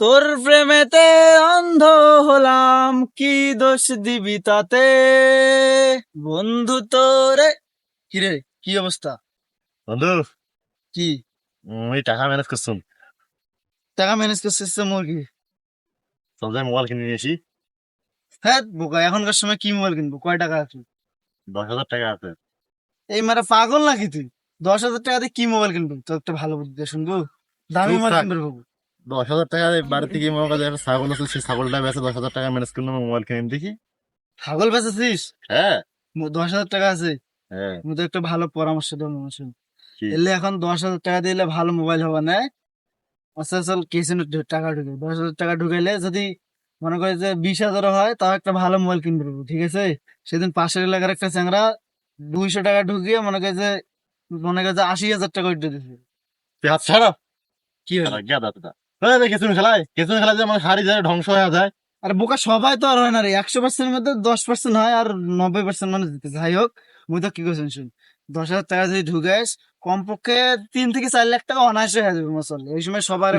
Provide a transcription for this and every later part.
তোর প্রেমেতে অন্ধ হলাম কি দোষ দিবি তাতে? বন্ধু তোরে। কিরে কি অবস্থা? বন্ধু। কি? ওই টাকা ম্যানেজ করছুন টাকা ম্যানেজ করছিস মুরগি? চল যাই মোবাইল কিনে নিয়েছি হ্যাঁ বোকা এখনকার সময় কি মোবাইল কিনবো? কয় টাকা আছে? দশ হাজার টাকা আছে। এই মারা পাগল নাকি তুই? দশ হাজার টাকা দিয়ে কি মোবাইল কিনবো? তো একটা ভালো বুদ্ধি শুনব দামি মোবাইল কিনবো দশ হাজার টাকা বাড়ি থেকে একটা ছাগল আছে সেই ছাগলটা বেচে দশ হাজার টাকা ম্যানেজ মোবাইল কিনে। দেখি। ছাগল বেচেছিস? হ্যাঁ। দশ হাজার টাকা আছে? হ্যাঁ। তো একটা ভালো পরামর্শ দেবো মানুষের এলে এখন দশ হাজার টাকা দিলে ভালো মোবাইল হবে না? আচ্ছা কেসিনো টাকা ঢুকে দশ হাজার টাকা ঢুকাইলে যদি মনে করে যে বিশ হাজার হয় তাও একটা ভালো মোবাইল কিনতে পারব ঠিক আছে? সেদিন পাশের এলাকার একটা চ্যাংরা দুইশো টাকা ঢুকিয়ে মনে করে যে মনে করে যে আশি হাজার টাকা উঠে হাত ছাড়া। কি হলো? গেদা খেলায়। কেসুন খেলা যে আমার যায় ধ্বংস হয়ে যায়। আর বোকা সবাই তো আর হয় না রে। একশো পার্সেন্টের মধ্যে দশ পার্সেন্ট হয় আর নব্বই পার্সেন্ট মানুষ দিতে যাই হোক মুই তো কি করছেন শুন দশ হাজার টাকা যদি ঢুকাইস কমপক্ষে তিন থেকে চার লাখ টাকা অনায়াসে হয়ে যাবে মশল এই সময় সবার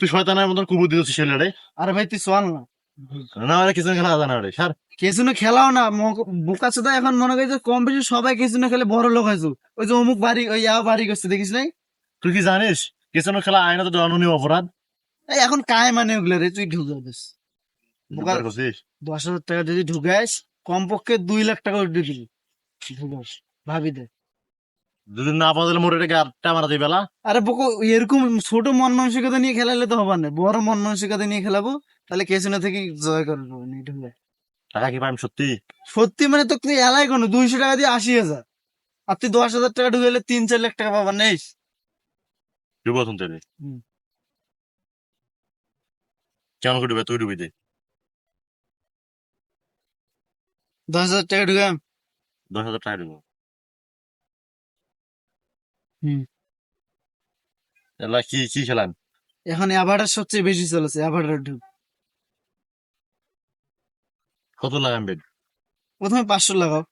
তুই শয়তানের মতন আরে ভাই তুই না। কেসুন খেলা জানা রে সার কেসুনে খেলাও না বোকা চোদা এখন মনে করি যে কম বেশি সবাই কেসুনে খেলে বড় লোক হয়েছে। ওই যে অমুক বাড়ি ওই বাড়ি করছে দেখিস নাই? তুই কি জানিস? কেসুন খেলা আইনা তো দণ্ডনীয় অপরাধ এই এখন কায় মানে ওগুলো রে তুই ঢুকে দিস? দশ হাজার টাকা যদি ঢুকাইস কমপক্ষে দুই লাখ টাকা দিবি। ঢুকাস ভাবি দে। যদি না পাওয়া আটটা মারা দিই বেলা আরে বকো এরকম ছোট মন মানসিকতা নিয়ে খেলালে তো হবার না? বড় মন মানসিকতা নিয়ে খেলাবো তাহলে কেসিনো থেকে জয় ঢুকে টাকা কি পাইম সত্যি? সত্যি মানে তো তুই এলাই কোনো? দুইশো টাকা দিয়ে আশি হাজার আর তুই দশ হাজার টাকা ঢুকাইলে তিন চার লাখ টাকা পাবার নেই কেমন করে ডুবে তুই ডুবি দে। দশ হাজার টাকা ঢুকাম দশ হাজার টাকা দেবো। হুম। এলা কি কি খেলাম এখন অ্যাভার্টার সবচেয়ে বেশি চলেছে অ্যাভার্টার ঢুক কত লাগাম বেড প্রথমে পাঁচশো লাগাও।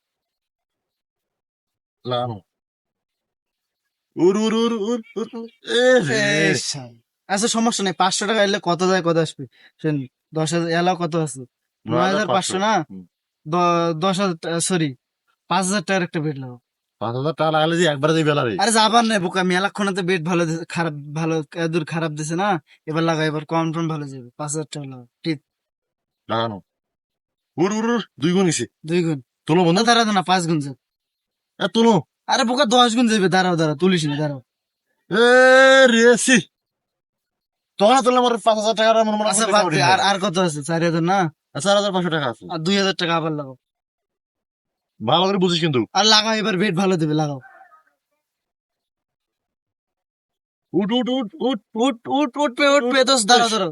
লাগানো উর উর। আচ্ছা সমস্যা নেই। পাঁচশো টাকা এলে কত যায় কত আসবে? শোন দশ হাজার এলাও কত আছে? নয় হাজার পাঁচশো না? দশ হাজার সরি পাঁচ হাজার টাকার একটা বেড লাগাও পাঁচ হাজার টাকা লাগালে যে একবারে দিই বেলা আরে যাবার নাই বোকা। মেলাক্ষণাতে বেড ভালো খারাপ ভালো দূর খারাপ দিছে না? এবার লাগাই এবার কনফার্ম ভালো যাবে। পাঁচ হাজার টাকা লাগাও ঠিক। লাগানো। উর উর দুই গুণ গেছে দুই গুণ। তুলো বন্ধু। না না পাঁচ গুণ যাবে এ তুলো। আরে বোকা দশ গুণ যাবে দাঁড়াও দাঁড়াও তুলিস না দাঁড়াও রেসি তুললে আমার পাঁচ হাজার মনে মনে আচ্ছা বাদ দে, আর আর কত আছে চার হাজার না চার হাজার পাঁচশো টাকা আছে আর দুই হাজার টাকা আবার লাগাও ভালো করে বুঝিস কিন্তু আর লাগাও এবার বেড ভালো দেবে লাগাও উঠ উঠ উঠ উঠ উঠ উঠ উঠ পে উঠ পে দোস্ত দাঁড়াও দাঁড়াও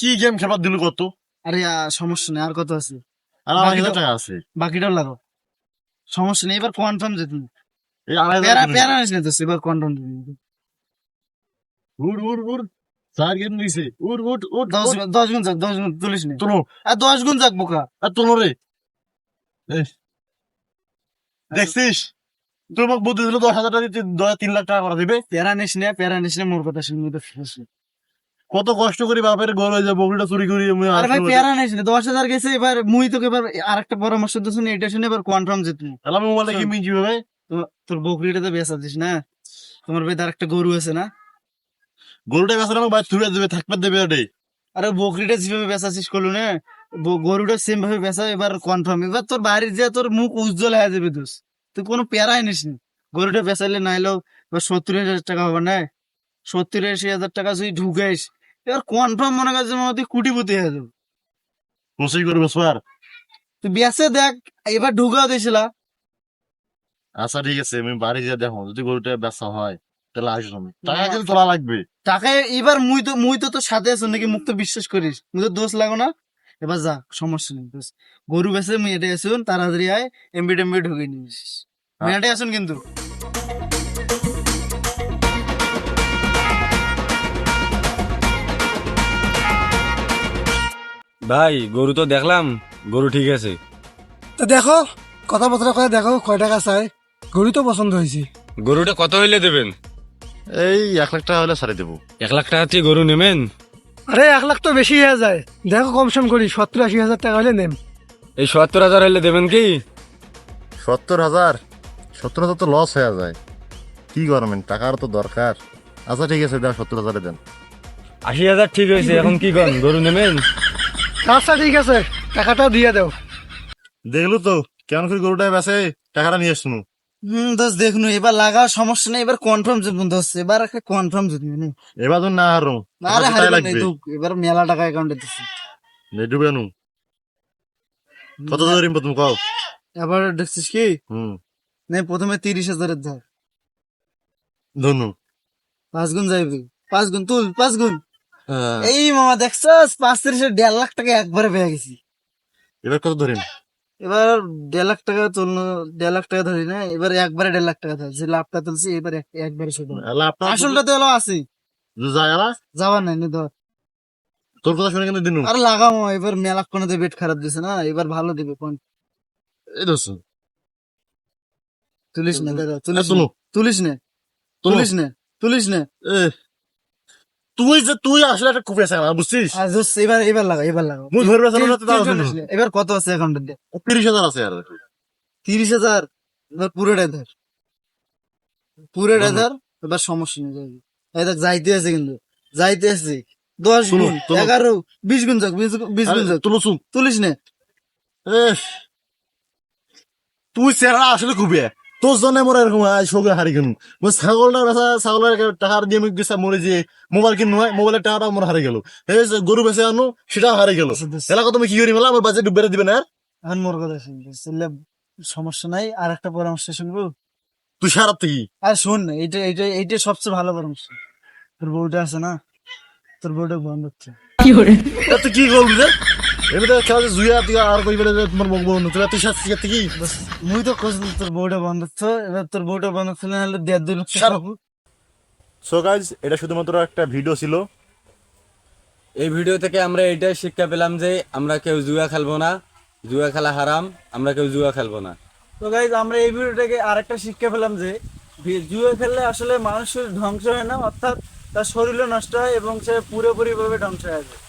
কি গেম খেলবার দিল কত আরে সমস্যা নেই আর কত আছে আর হাজার বাকিটা- টাকা আছে বাকিটাও লাগাও সমস্যা নেই এবার কনফার্ম যেত এই প্যারা প্যারা নিস না তো এবার কনফার্ম উঠ উঠ উঠ চার গেম দিছে উঠ উঠ উঠ দশ গুণ- দশ গুণ যাক দশ গুণ তুলিস নি তুলো। আর দশ গুণ যাক বোকা। আর তুলো রে। দেখছিস? বুদ্ধি দিল দশ হাজার টাকা তিন লাখ টাকা করে দিবে। প্যারা নিস না প্যারা নিস না মোর কথা শুনবি তো কত কষ্ট করি বাপের ঘর হয়ে যায় বকরিটা চুরি করি আমি আরে ভাই আসলে- প্যারা নিস না দশ হাজার গেছে এবার মুই তোকে এবার আর একটা পরামর্শ তো শুনি এটা শুনে এবার কনফার্ম যেত তাহলে আমি মোবাইলটা কিনবি কীভাবে? তোর বকরিটা তো বেচা দিস না তোমার ভাই তার একটা গরু আছে না? গরুটা বেসার আমাকে বাইরে তুলে দেবে থাকবে দেবে রে আরে বকরিটা যেভাবে বেচাছিস করলু না গরুটা সেম ভাবে বেচা এবার কনফার্ম এবার তোর বাড়ির যে তোর মুখ উজ্জ্বল হয়ে যাবে দোষ। তুই কোনো প্যারাই নিস না। গরুটা বেচাইলে নাইলেও এবার সত্তর হাজার টাকা হবে না সত্তর আশি হাজার টাকা যদি ঢুকাইস এবার কনফার্ম মনে করছে কুটিপতি হয়ে যাবে। করবে সোয়ার। তুই বেচে দেখ এবার ঢুকাও দিয়েছিলা। আচ্ছা ঠিক আছে আমি বাড়ি গিয়ে দেখো যদি গরুটা বেচা হয় তাহলে তুমি টাকা কিন্তু তোলা লাগবে। টাকা এবার মুই তো মুই তো তোর সাথে আছো নাকি মুখ তো বিশ্বাস করিস? মুই তো দোষ লাগো না। এবার যা সমস্যা নেই দোষ। গরু বেচে মুই আসুন তাড়াতাড়ি আয় এমবি টেমবি ঢুকে নিস মুই এটাই আসুন কিন্তু। ভাই গরু তো দেখলাম গরু ঠিক আছে। তো দেখো কথাবার্তা করে দেখো কয় টাকা চাই গরু তো পছন্দ হয়েছে গরুটা কত হইলে দেবেন? এই এক লাখ টাকা হলে ছাড়ে দেবো। এক লাখ টাকা দিয়ে গরু নেবেন আরে এক লাখ তো বেশি হয়ে যায়। দেখো কম সম করি সত্তর আশি হাজার টাকা হলে নেন এই সত্তর হাজার হলে দেবেন কি? সত্তর হাজার সত্তর হাজার তো লস হয়ে যায়। কি করবেন টাকার তো দরকার আচ্ছা ঠিক আছে দেন সত্তর হাজারে দেন। আশি হাজার ঠিক হয়েছে এখন কি করেন গরু নেবেন আচ্ছা ঠিক আছে। টাকাটা দিয়ে দাও। দেখল তো কেমন করে গরুটা বেসে টাকাটা নিয়ে আসনু। হম দোষ দেখুন এবার লাগার সমস্যা নেই এবার কনফার্ম জিতবেন দোষ এবার একটা কনফার্ম জিতবেন এবার তো না হারো আরে দুঃখ, এবার মেলা টাকা অ্যাকাউন্টে দিচ্ছি নেডুবে নু কত ধরিম প্রথম কও? এবার দেখছিস কি? হুম। নে প্রথমে তিরিশ হাজারের ধর। ধনু পাঁচ গুণ যাইবি। পাঁচ গুণ তুল পাঁচ গুণ। এই মামা দেখছস? পাঁচ তিরিশে দেড় লাখ টাকা একবারে পেয়ে গেছি। এবার কত ধরিম? এবার দেড় লাখ টাকা তুললো দেড় লাখ টাকা ধরি না এবার একবারে দেড় লাখ টাকা যে লাভটা তুলছি এবার এক- একবারে শুধু। আসলটা তো এলো আছে আলা নাই নি ধর। তোর কথা শুনে কিন্তু দিনু আর লাগামো এবার মেলা কোনো বেট খারাপ দিছে না এবার ভালো দিবে কোন। এই দোস্ত তুলিস না দাদা তুলিস তুলু না। তুলিস না। তুলিস না। তুলিস না। তুই যে তুই আসলে একটা কুপে আছে বুঝছিস? আর জোস এবার এবার লাগা এবার লাগাও। মুই ধরবে। এবার কত আছে অ্যাকাউন্টে তিরিশ হাজার আছে আর তিরিশ হাজার এবার পুরোটাই ধর পুরোটাই ধর। এবার সমস্যা নেই যাবি দেখ যাইতে আছে কিন্তু। যাইতে আছে। দশ গুণ। এগারো বিশ গুণ যাক বিশ গুণ- যাক। তুলো তুলিস না। তুই চেহারা আসলে কুপে তোর জন্য মোর এরকম শোকে হারি গেল মই ছাগলটা বেচা ছাগলের টাকা দিয়ে আমি গেছা মরে যে মোবাইল কিন মোবাইলের টাকাটা মোর হারি গেল। গরু বেচে আনো সেটাও হারি গেল। এলাকা তুমি কি করি মেলা? আমার বাজে ডুবে দিবে না? এখন মোর কথা শুনবি সমস্যা নাই আর একটা পরামর্শ শুনব। তুই সারা থেকে আর শোন না এইটা এইটা এইটা সবচেয়ে ভালো পরামর্শ তোর বউটা আছে না তোর বউটা বন্ধ হচ্ছে এ তুই কি করবি রে এবারে খেলা যে জুয়া তুই আর কই বলে তোমার বউ বন্ধু তুই তুই সাথে থেকে কি? মুই তো কইছি তোর বউটা বন্ধ হচ্ছে এবার তোর বউটা বন্ধ হচ্ছে না হলে দেড় দুই সো গাইজ এটা শুধুমাত্র একটা ভিডিও ছিল। এই ভিডিও থেকে আমরা এটাই শিক্ষা পেলাম যে আমরা কেউ জুয়া খেলব না জুয়া খেলা হারাম আমরা কেউ জুয়া খেলব না। তো গাইজ আমরা এই ভিডিও ভিডিওটাকে আরেকটা শিক্ষা পেলাম যে ভি- জুয়া খেললে আসলে মানুষের ধ্বংস হয় না অর্থাৎ তার শরীরও নষ্ট হয় এবং সে পুরোপুরি ভাবে ধ্বংস হয়ে যায়।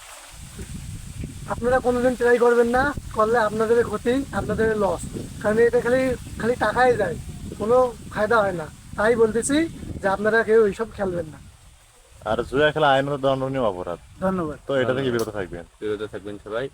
আপনারা কোনোদিন ট্রাই করবেন না করলে আপনাদের ক্ষতি আপনাদের লস কারণ এটা খালি খালি টাকাই যায় কোনো ফায়দা হয় না। তাই বলতেছি যে আপনারা কেউ এইসব খেলবেন না। আর জুয়া খেলা আইনত দণ্ডনীয় অপরাধ। ধন্যবাদ। তো এটা থেকে বিরত থাকবেন। বিরত থাকবেন সবাই।